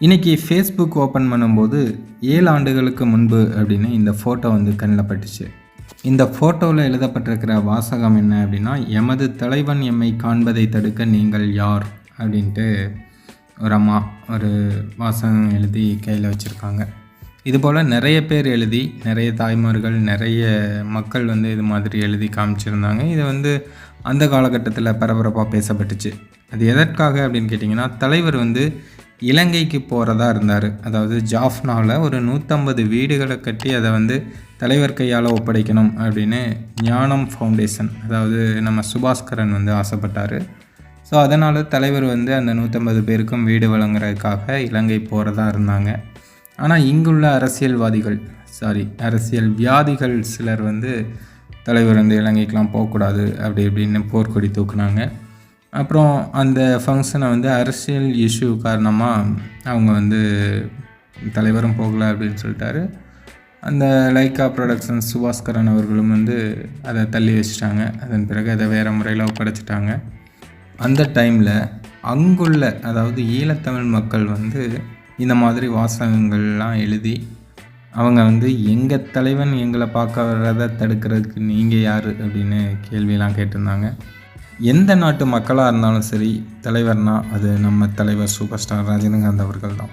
இன்றைக்கி Facebook open பண்ணும்போது ஏழு ஆண்டுகளுக்கு முன்பு அப்படின்னு இந்த ஃபோட்டோ வந்து கண்ணில் பட்டுச்சு. இந்த ஃபோட்டோவில் எழுதப்பட்டிருக்கிற வாசகம் என்ன அப்படின்னா எமது தலைவன் எம்மை காண்பதை தடுக்க நீங்கள் யார்? அப்படின்ட்டு ஒரு அம்மா ஒரு வாசகம் எழுதி கையில் வச்சுருக்காங்க. இதுபோல் நிறைய பேர் எழுதி நிறைய தாய்மார்கள் நிறைய மக்கள் வந்து இது மாதிரி எழுதி காமிச்சிருந்தாங்க. இது வந்து அந்த காலகட்டத்தில் பரபரப்பாக பேசப்பட்டுச்சு. அது எதற்காக அப்படின்னு கேட்டிங்கன்னா தலைவர் வந்து இலங்கைக்கு போகிறதா இருந்தார். அதாவது ஜாஃப்னாவில் ஒரு நூற்றம்பது வீடுகளை கட்டி அதை வந்து தலைவர் கையால் ஒப்படைக்கணும் அப்படின்னு ஞானம் ஃபவுண்டேஷன் அதாவது நம்ம சுபாஸ்கரன் வந்து ஆசைப்பட்டார். ஸோ அதனால் தலைவர் வந்து அந்த நூற்றம்பது பேருக்கும் வீடு வழங்குறதுக்காக இலங்கை போகிறதா இருந்தாங்க. ஆனால் இங்குள்ள அரசியல்வாதிகள் சாரி அரசியல் வியாதிகள் சிலர் வந்து தலைவர் வந்து இலங்கைக்கெலாம் போகக்கூடாது அப்படி இப்படின்னு போர்க்கொடி தூக்குனாங்க. அப்புறம் அந்த ஃபங்க்ஷனை வந்து அரசியல் இஷ்யூ காரணமாக அவங்க வந்து தலைவரும் போகலை அப்படின்னு சொல்லிட்டாரு. அந்த லைக்கா ப்ரொடக்ஷன்ஸ் சுபாஸ்கரன் அவர்களும் வந்து அதை தள்ளி வச்சிட்டாங்க. அதன் பிறகு அதை வேறு முறையில் ஒப்படைச்சிட்டாங்க. அந்த டைமில் அங்குள்ள அதாவது ஈழத்தமிழ் மக்கள் வந்து இந்த மாதிரி வாசகங்கள்லாம் எழுதி அவங்க வந்து எங்கள் தலைவன் எங்களை பார்க்க வர்றதை தடுக்கிறதுக்கு நீங்கள் யார் அப்படின்னு கேள்வியெல்லாம் கேட்டிருந்தாங்க. எந்த நாட்டு மக்களாக இருந்தாலும் சரி தலைவர்னால் அது நம்ம தலைவர் சூப்பர் ஸ்டார் ரஜினிகாந்த் அவர்கள் தான்